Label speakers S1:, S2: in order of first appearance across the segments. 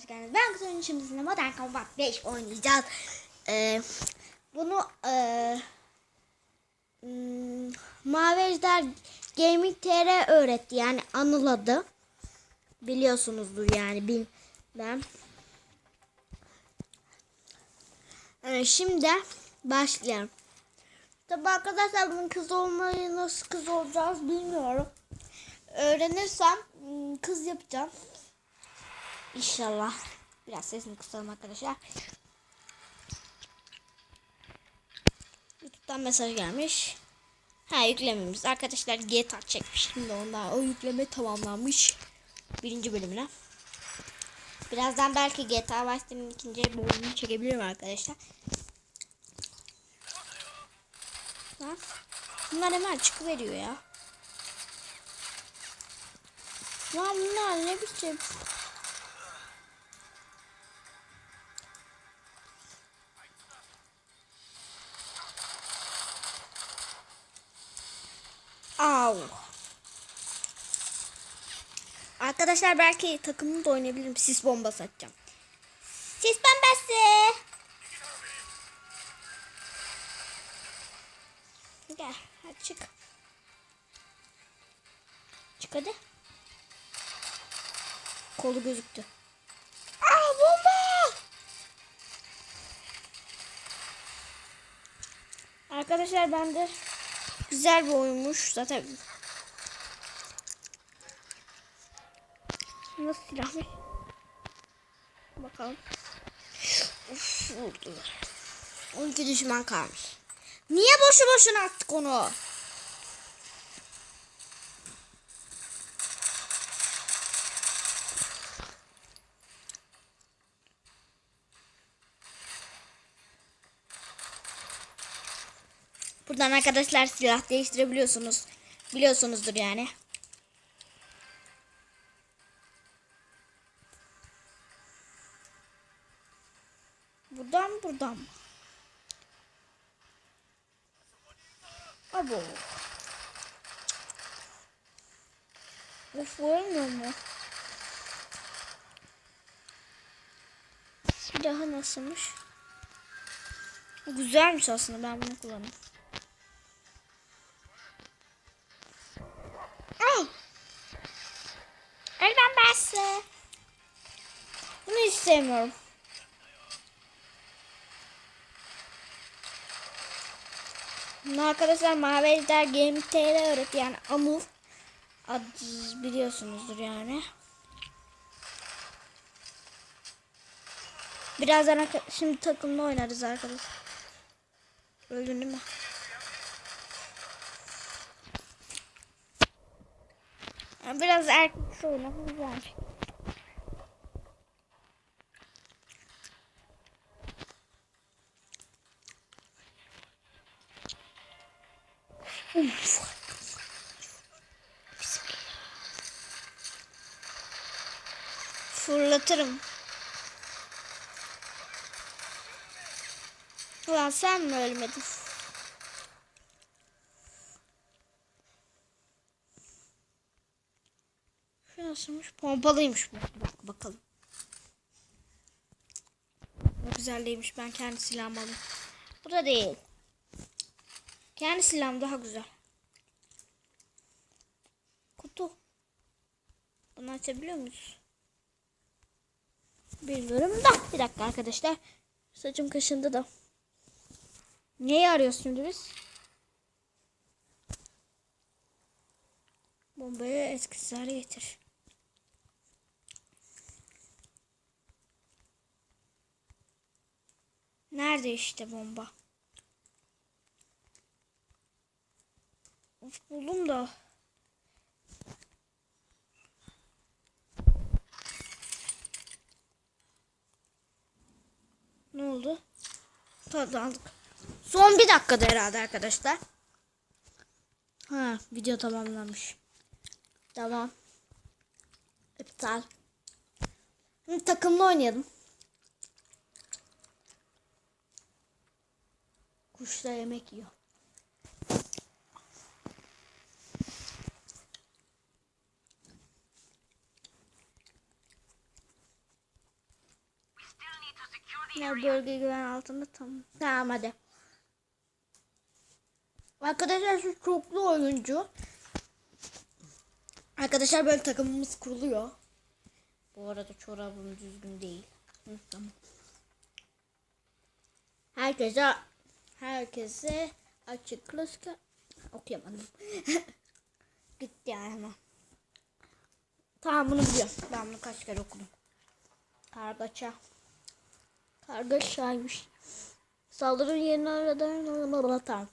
S1: hoş geldiniz. Ben Kuzey'in şimdi sizinle Modern Combat 5 oynayacağız. Ee, bunu ee, hmm, Gaming TR öğretti. Yani Anıl adı. Biliyorsunuzdur yani bilmem. Ee, şimdi başlayalım. Tabi arkadaşlar bunun kız olmayı nasıl kız olacağız bilmiyorum. Öğrenirsem hmm, kız yapacağım. İnşallah. Biraz sesini kısalım arkadaşlar. YouTube'dan mesaj gelmiş. Ha yüklememiz. Arkadaşlar GTA çekmiş. Şimdi onlar o yükleme tamamlanmış. Birinci bölümüne. Birazdan belki GTA Vice City'nin ikinci bölümünü çekebilirim arkadaşlar. Lan. Bunlar hemen çıkıveriyor ya. Lan bunlar ne biçim? Au. Arkadaşlar belki takımını da oynayabilirim. Sis bombası atacağım. Sis bombası. Gel. Hadi çık. Çık hadi. Kolu gözüktü. Aa bomba! Arkadaşlar bende güzel bir oyunmuş zaten. Nasıl silahmış? Bakalım. Uf, vurdu. 12 düşman kalmış. Niye boşu boşuna attık onu? Buradan arkadaşlar silah değiştirebiliyorsunuz. Biliyorsunuzdur yani. Buradan buradan mı? Abo. Of olmuyor mu? Silahı nasılmış? Güzelmiş aslında ben bunu kullanayım. Ay. Elden bastı. Bunu hiç sevmiyorum. Bunu arkadaşlar Mavi Ejder Game TR öğretti yani Amul adı biliyorsunuzdur yani. Birazdan şimdi takımla oynarız arkadaşlar. Öldün değil mi? Biraz erkek güzelmiş. Uf. Fırlatırım. Ulan sen mi ölmedin? Şu nasılmış? Pompalıymış bu. Bak bakalım. Bu güzel değilmiş. Ben kendi silahımı alayım. Bu da değil. Kendi silahım daha güzel. Kutu. Bunu açabiliyor muyuz? Bilmiyorum da. Bir dakika arkadaşlar. Saçım kaşındı da. Neyi şimdi biz? Bombayı etkisiz hale getir. Nerede işte bomba? Of buldum da. Ne oldu? Tadı aldık. Son bir dakikada herhalde arkadaşlar. Ha video tamamlanmış. Tamam. İptal. Şimdi takımla oynayalım. Kuş da yemek yiyor. Ya bölge güven altında tamam. Tamam hadi. Arkadaşlar şu çoklu oyuncu. Arkadaşlar böyle takımımız kuruluyor. Bu arada çorabım düzgün değil. Tamam. Herkese herkese açıklık okuyamadım. Gitti yani hemen. Tamam bunu biliyorum. Ben bunu kaç kere okudum. Kargaça. Kargaçaymış. Saldırı yerini aradan tamam.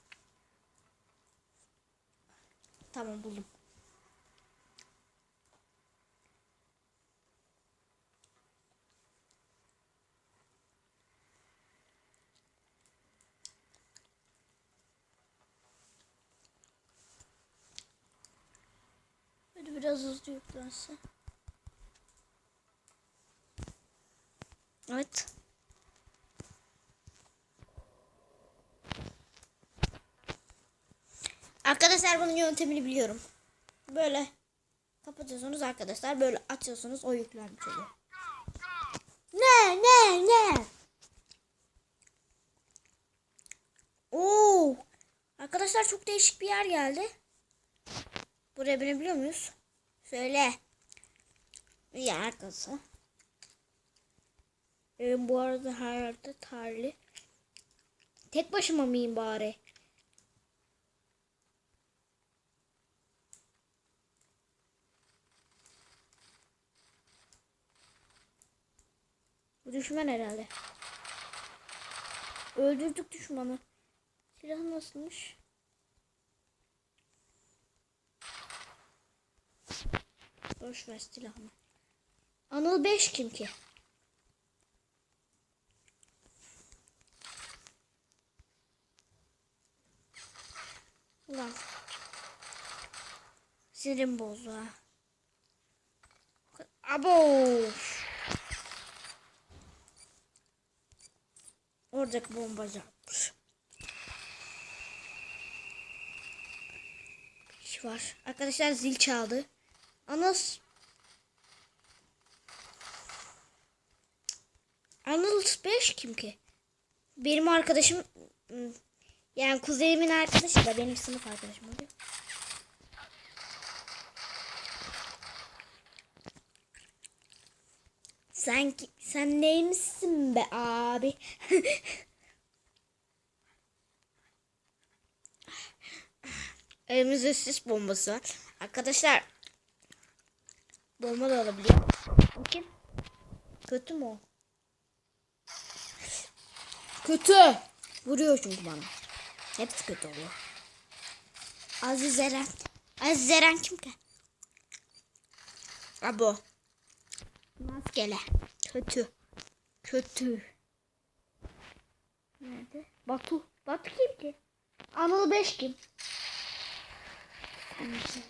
S1: Tamam buldum. Biraz hızlı yüklense. Evet. Arkadaşlar bunun yöntemini biliyorum. Böyle kapatıyorsunuz arkadaşlar. Böyle açıyorsunuz o yüklenmiş oluyor. Ne ne ne? Oo! Arkadaşlar çok değişik bir yer geldi. Buraya binebiliyor muyuz? Söyle. Ya arkası. Ee, bu arada her yerde tarih. Tek başıma mıyım bari? Bu düşman herhalde. Öldürdük düşmanı. Silah nasılmış? Boş ver silahını. Anıl 5 kim ki? Ulan. Sinirim bozdu ha. Abo. Oradaki bombacı atmış. Var. Arkadaşlar zil çaldı. Anas. Anıl 5 kim ki? Benim arkadaşım ım, yani kuzenimin arkadaşı da benim sınıf arkadaşım oluyor. Sen sen neymişsin be abi? Elimizde sis bombası var. Arkadaşlar bomba da olabiliyor. Bakayım. Kötü mü o? Kötü. Vuruyor çünkü bana. Hepsi kötü oluyor. Aziz Eren. Aziz Eren kim ki? Abo. Maskele. Kötü. Kötü. Nerede? Batu. Batu kim ki? Anıl 5 kim? Sen misin?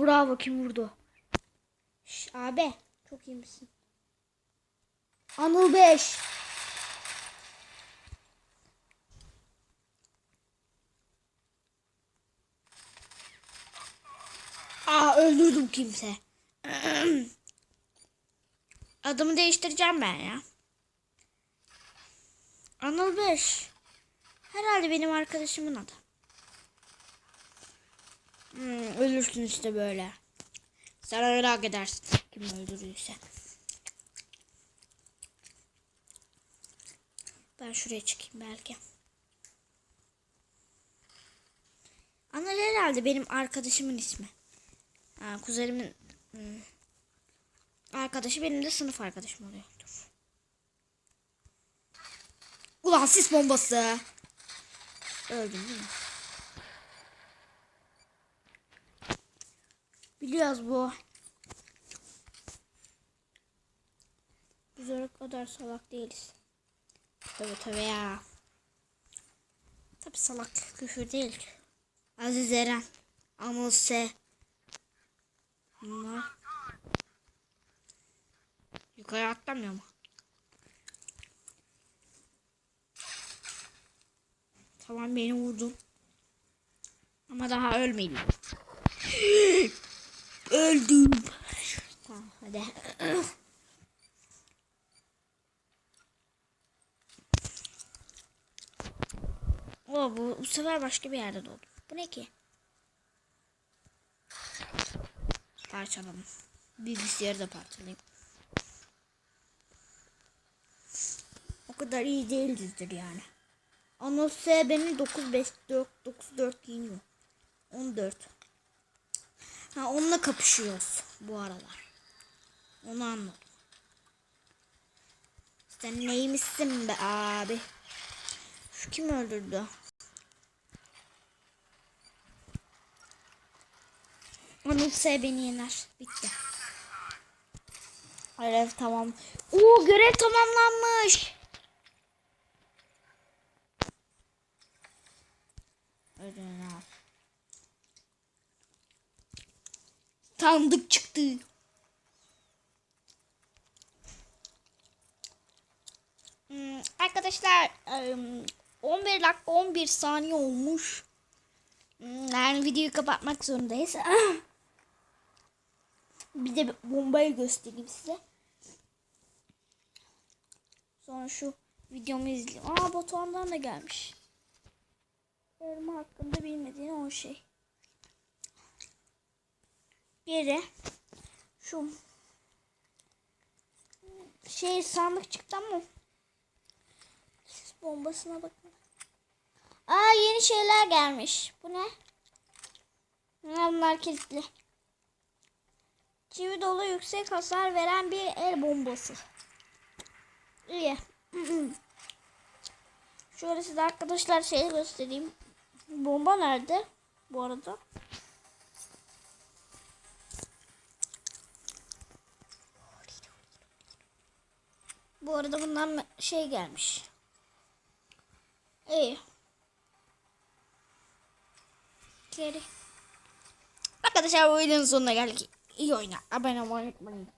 S1: Oo bravo kim vurdu? Şş, abi çok iyi misin? Anıl 5. Aa öldürdüm kimse. Adımı değiştireceğim ben ya. Anıl 5. Herhalde benim arkadaşımın adı. Hmm, ölürsün işte böyle. Sen merak edersin. Kim öldürüyorsa. Ben şuraya çıkayım belki. Anıl herhalde benim arkadaşımın ismi. Ha, kuzenimin hmm, arkadaşı benim de sınıf arkadaşım oluyor. Dur. Ulan sis bombası. Öldüm değil mi? Biliyoruz bu. Biz o kadar salak değiliz. Tabi tabi ya. Tabi salak küfür değil ki. Aziz Eren. Anıl S. Bunlar. Yukarı atlamıyor mu? Tamam beni vurdun. Ama daha ölmedim. Öldüm. Tamam hadi. Oo, bu, bu sefer başka bir yerde doğdu. Bu ne ki? Parçaladım. Bilgisayarı da parçalayayım. O kadar iyi değilizdir yani. Anıl S beni 9 5 4 9 4 yeniyor. 14. Ha onunla kapışıyoruz bu aralar. Onu anladım. Sen neymişsin be abi? Şu kim öldürdü? Anıl S beni yener. Bitti. Görev tamam. Oo görev tamamlanmış. Ödülünü al. Tanıdık çıktı. Hmm, arkadaşlar em, 11 dakika 11 saniye olmuş. Hmm, Yani videoyu kapatmak zorundayız. Bir de bombayı göstereyim size. Sonra şu videomu izleyeyim. Aa Batuhan'dan da gelmiş. Benim hakkında bilmediğin o şey. Geri şu şey sandık çıktı ama sis bombasına bakın. Aa yeni şeyler gelmiş. Bu ne? Bunlar kilitli. Çivi dolu yüksek hasar veren bir el bombası. İyi. Şöyle size arkadaşlar şey göstereyim. Bomba nerede? Bu arada. Bu arada bundan şey gelmiş. İyi. Geri. Arkadaşlar bu videonun sonuna geldik. İyi oyna. Abone olmayı unutmayın.